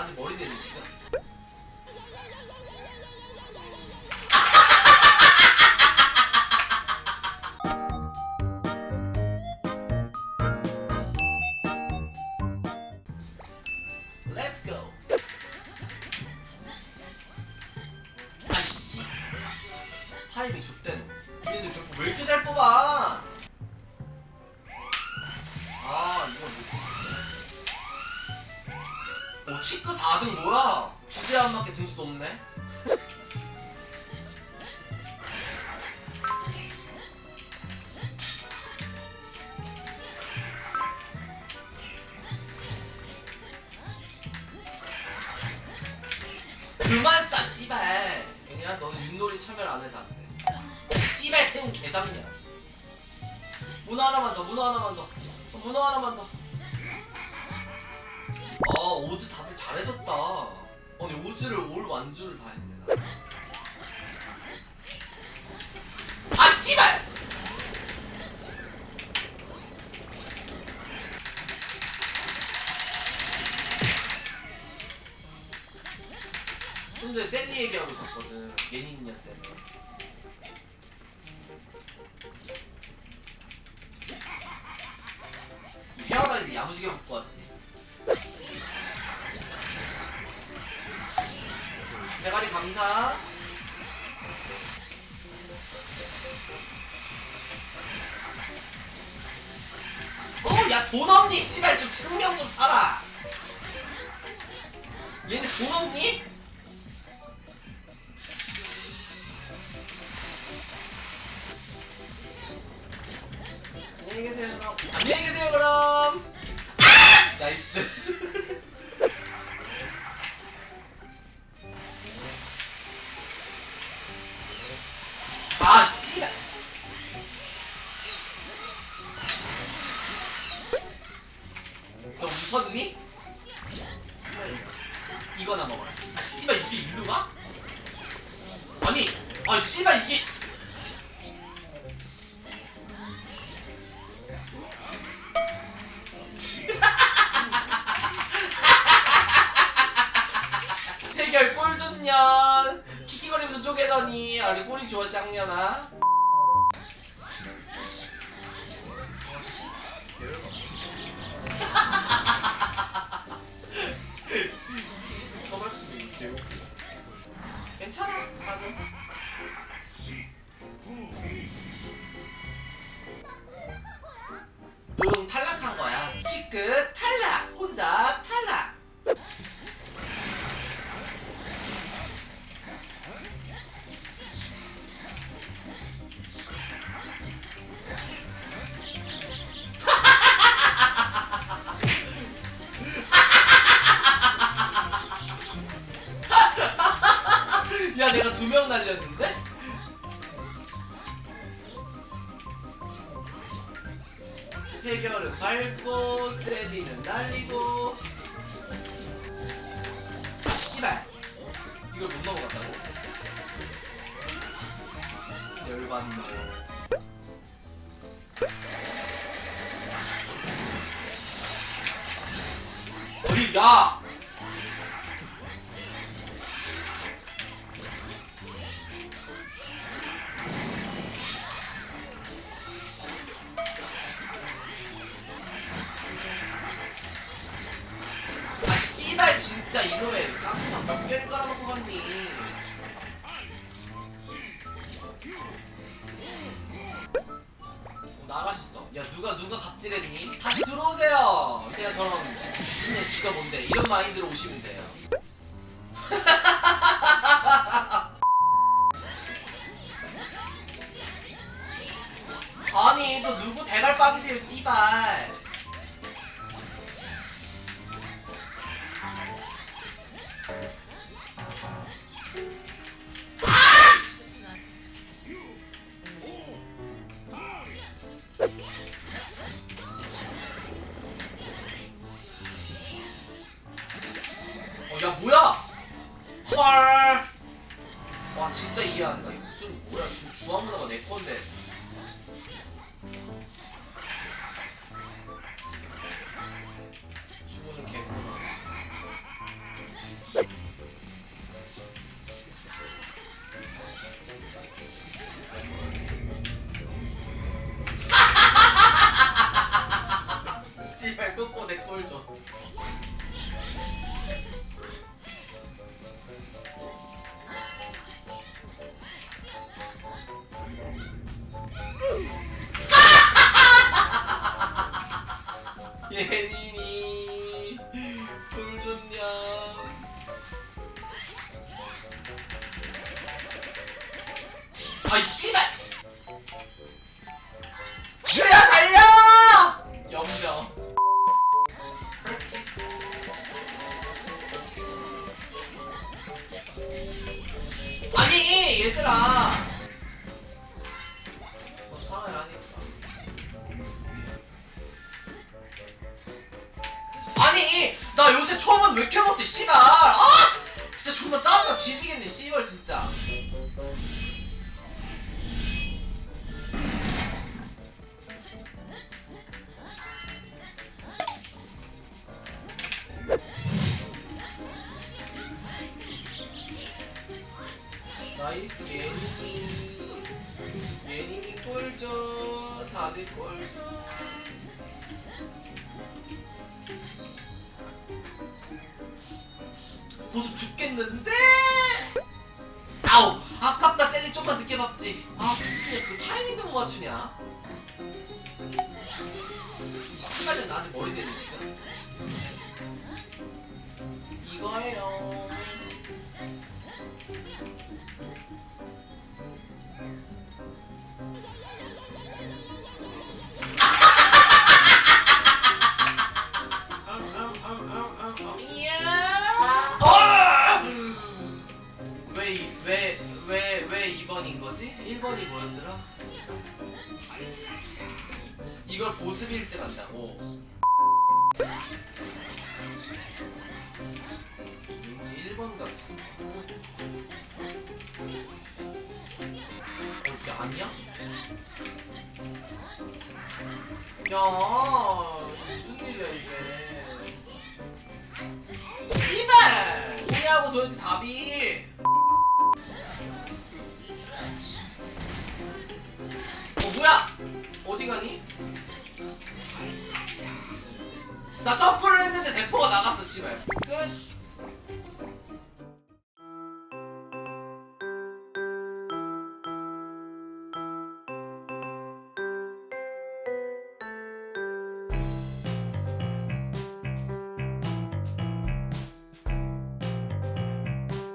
나한테 머리 대는 지금. Let's go. 못. 오, 치크 4등 뭐야? 두대 안 맞게 등수 높네? 그만 쏴 씨발 그냥 너는 윷놀이 참여를 안 해서 안 돼 씨발 세운 개잡냐 문어 하나만 더 문어 하나만 더 문어 하나만 더아 오즈 다들 잘해줬다. 아니 오즈를 올 완주를 다 했네 나. 아 씨발! 근데 젤리 얘기하고 있었거든 예닌녀 때문에. 이 헤어다리도 야무지게 먹고 왔지 감사. 어 야 돈 없니? 씨발 좀 증명 좀 사라. 얘네 돈 없니? 안녕히 계세요 안녕히 계세요 그럼. 아! 나이스 이거나 먹어라. 아 씨발 이게 일로 가? 아니 아 씨발 이게. 세결 꼴좋년 키키거리면서 쪼개더니 아주 꼴이 좋아 쌍년아 Thank you. 두 명 날렸는데? 세결은 밟고 젤리는 날리고 아 씨발 이걸 못 넘어갔다고? 열받네 어디 야 이놈의 깜짝 몇 개를 깔아놓고 갔니? 어, 나가셨어. 야 누가 누가 갑질했니? 다시 들어오세요. 그냥 저런 미친년 쥐가 뭔데? 이런 마인드로 오시면 돼요 헐. 와 진짜 이해한다. 이거 무슨 뭐야? 주 주화문화가 내 건데. 주문은 개구나. 예린이 꿀 좋냐? 아이 씨발! 슈야 달려! 영정. 아니 얘들아. 초음은 왜 이렇게 먹지 씨발? 아 진짜 존나 짜증나 뒤지겠네 씨발 진짜. 나이스 예린이 예린이 꼴줘 다들 꼴줘 보습 죽겠는데? 아우 아깝다. 젤리 좀만 늦게 밟지. 아 미치네 그 타이밍도 못 맞추냐? 이 시간이 나한테 머리 대는 시간 이거예요 1번이 뭐였더라? 이걸 보습 1등 한다고 왠지 1번 같아 어떻게 아니야? 야 무슨 일이야 이게 씨발! 뭐냐고 도대체 답이 어 뭐야? 어디 가니? 나 점프를 했는데 대포가 나갔어 씨발. 끝